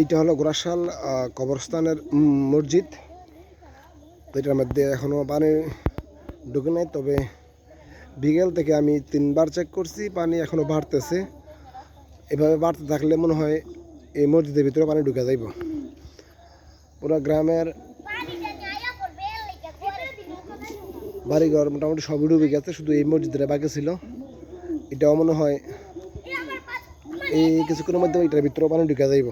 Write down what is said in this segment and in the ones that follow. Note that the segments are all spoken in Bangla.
এইটা হলো গোরাশাল কবরস্থানের মসজিদ। এটার মধ্যে এখনও পানি ঢুকে নাই, তবে বিকেল থেকে আমি তিনবার চেক করছি, পানি এখনও বাড়তেছে। এভাবে বাড়তে থাকলে মনে হয় এই মসজিদের ভিতরে পানি ঢুকে যাইব। পুরো গ্রামের বাড়িঘর মোটামুটি সবই ডুবে গেছে, শুধু এই মসজিদটা বাকি ছিল। এটাও মনে হয় এই কিছুক্ষণের মধ্যে এটার ভিতরেও পানি ঢুকে যাইব।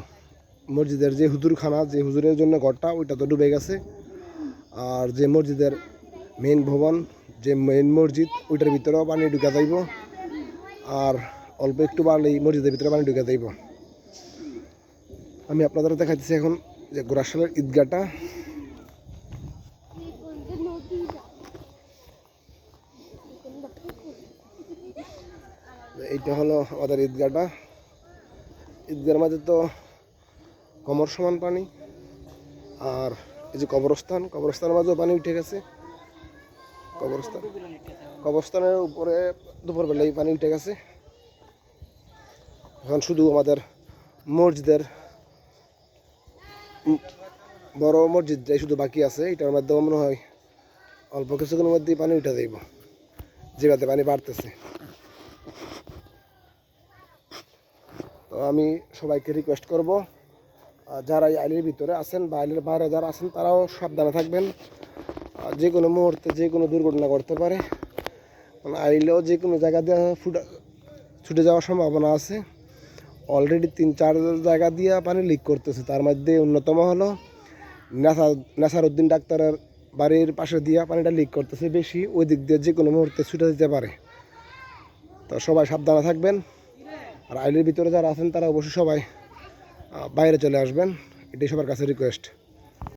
মসজিদের যে হুজুরখানা, যে হুজুরের জন্য ঘরটা, ওইটা তো ডুবে গেছে। আর যে মসজিদের মেইন ভবন, যে মেইন মসজিদ, ওইটার ভিতরেও পানি ঢুকে যাইব। আর অল্প একটু বাড়লেই মসজিদের ভিতরে পানি ঢুকে যাইব। আমি আপনাদের দেখাচ্ছি এখন যে গোরাশালের ঈদগাটা এইটা হলো আমাদের ঈদগাটা ঈদগার মাঝে তো কমর সমান পানি, আর এই যে কবরস্থান, কবরস্থানের মাঝেও পানি উঠে গেছে। কবরস্থান, কবরস্থানের উপরে দুপুরবেলায় পানি উঠে গেছে। এখন শুধু আমাদের মসজিদের বড় মসজিদটাই শুধু বাকি আছে, এটার মাধ্যমে মনে হয় অল্প কিছুক্ষণের মধ্যেই পানি উঠে যাইব। যেভাবে পানি বাড়তেছে। তো আমি সবাইকে রিকোয়েস্ট করব যারা এই আইলের ভিতরে আছেন বা আইলের বাইরে যারা আছেন, তারাও সাবধানে থাকবেন। যে কোনো মুহূর্তে যে কোনো দুর্ঘটনা ঘটতে পারে। মানে আইলেও যে কোনো জায়গা দিয়ে ফুটা ছুটে যাওয়ার সম্ভাবনা আছে। অলরেডি তিন চার জায়গা দিয়ে পানি লিক করতেছে, তার মধ্যে অন্যতম হলো নাসার উদ্দিন ডাক্তারের বাড়ির পাশে দিয়ে পানিটা লিক করতেছে বেশি। ওই দিক দিয়ে যে কোনো মুহূর্তে ছুটে যেতে পারে। তো সবাই সাবধানে থাকবেন। আর আইলের ভিতরে যারা আছেন তারা অবশ্যই সবাই বাইরে চলে আসবেন। এটাই সবার কাছে রিকোয়েস্ট